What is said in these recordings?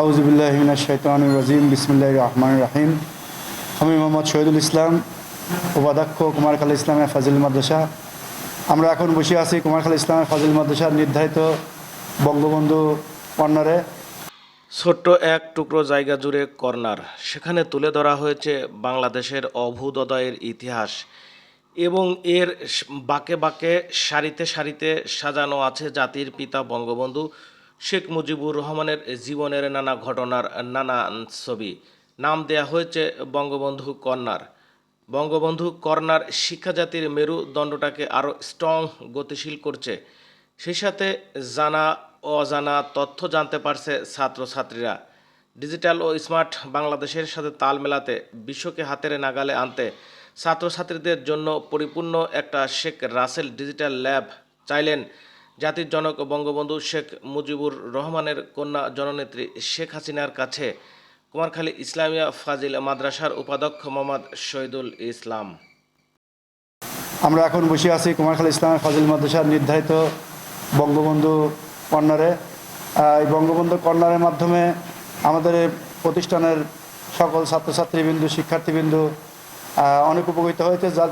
আউজুবিল্লাহমিনা শৈতান রাজিম বিসমুল্লাহ রহমান রাহিম। আমি মোহাম্মদ শহীদুল ইসলাম, উপাধ্যক্ষ কুমারখালী ইসলামের ফাজিল মাদ্রাসা। আমরা এখন বসে আছি কুমারখালী ইসলামের ফাজিল মাদ্রাসার নির্ধারিত বঙ্গবন্ধু কর্নারে। ছোট্ট এক টুকরো জায়গা জুড়ে কর্নার। সেখানে তুলে ধরা হয়েছে বাংলাদেশের অভ্যুদয়ের ইতিহাস এবং এর বাঁকে বাঁকে সারিতে সারিতে সাজানো আছে জাতির পিতা বঙ্গবন্ধু শেখ মুজিবুর রহমানের জীবনের নানা ঘটনার নানা ছবি। নাম দেয়া হয়েছে বঙ্গবন্ধু কর্নার। বঙ্গবন্ধু কর্নার শিক্ষা জাতির মেরুদণ্ডটাকে আরও স্ট্রং, গতিশীল করছে। সেই সাথে জানা, অজানা তথ্য জানতে পারছে ছাত্রছাত্রীরা। ডিজিটাল ও স্মার্ট বাংলাদেশের সাথে তাল মেলাতে বিশ্বকে হাতের নাগালে আনতে ছাত্রছাত্রীদের জন্য পরিপূর্ণ একটা শেখ রাসেল ডিজিটাল ল্যাব চাইলেন জাতির জনক বঙ্গবন্ধু শেখ মুজিবুর রহমানের কন্যা জননেত্রী শেখ হাসিনার কাছে কুমারখালী ইসলামিয়া ফাজিল মাদ্রাসার উপাধ্যক্ষ মোহাম্মদ শহীদুল ইসলাম। আমরা এখন বসে আছি কুমারখালী ইসলামের ফাজিল মাদ্রাসার নির্ধারিত বঙ্গবন্ধু কর্নারে এই বঙ্গবন্ধু কর্নারের মাধ্যমে আমাদের প্রতিষ্ঠানের সকল ছাত্রছাত্রীবৃন্দু, শিক্ষার্থীবৃন্দু অনেক উপকৃত হয়েছে। যার,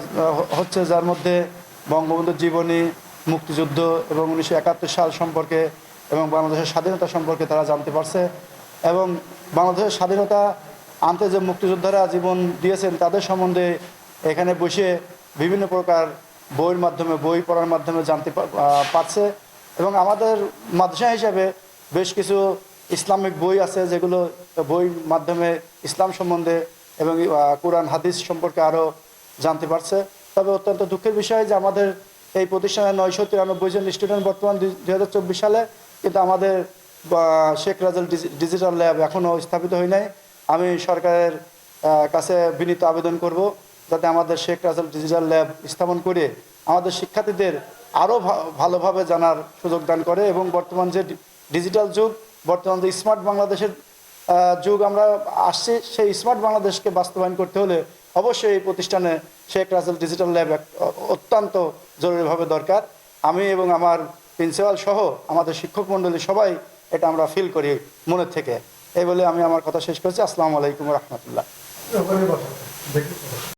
হচ্ছে যার মধ্যে বঙ্গবন্ধুর জীবনী মুক্তিযুদ্ধ এবং উনিশশো একাত্তর সাল সম্পর্কে এবং বাংলাদেশের স্বাধীনতা সম্পর্কে তারা জানতে পারছে। এবং বাংলাদেশের স্বাধীনতা আনতে যে মুক্তিযোদ্ধারা জীবন দিয়েছেন, তাদের সম্বন্ধে এখানে বসে বিভিন্ন প্রকার বইয়ের মাধ্যমে, বই পড়ার মাধ্যমে জানতে পারছে। এবং আমাদের মাদ্রাসা হিসাবে বেশ কিছু ইসলামিক বই আছে, যেগুলো বইয়ের মাধ্যমে ইসলাম সম্বন্ধে এবং কোরআন, হাদিস সম্পর্কে আরও জানতে পারছে। তবে অত্যন্ত দুঃখের বিষয় যে আমাদের এই প্রতিষ্ঠানে নয়শো তিরানব্বই জন স্টুডেন্ট বর্তমান দুই হাজার চব্বিশ সালে, কিন্তু আমাদের শেখ রাজেল ডিজি- ডিজিটাল ল্যাব এখনও স্থাপিত হয় নাই। আমি সরকারের কাছে বিনীত আবেদন করব যাতে আমাদের শেখ রাজেল ডিজিটাল ল্যাব স্থাপন করে আমাদের শিক্ষার্থীদের আরও ভালোভাবে জানার সুযোগ দান করে এবং বর্তমান যে ডিজিটাল যুগ, বর্তমান যে স্মার্ট বাংলাদেশের যুগ, আমরা আসছি, সেই স্মার্ট বাংলাদেশকে বাস্তবায়ন করতে হলে অবশ্যই এই প্রতিষ্ঠানে শেখ রাসেল ডিজিটাল ল্যাব অত্যন্ত জরুরিভাবে দরকার। আমি এবং আমার প্রিন্সিপাল সহ আমাদের শিক্ষক মণ্ডলী সবাই এটা আমরা ফিল করি মনের থেকে। এই বলে আমি আমার কথা শেষ করেছি। আসসালামু আলাইকুম রহমতুল্লাহ।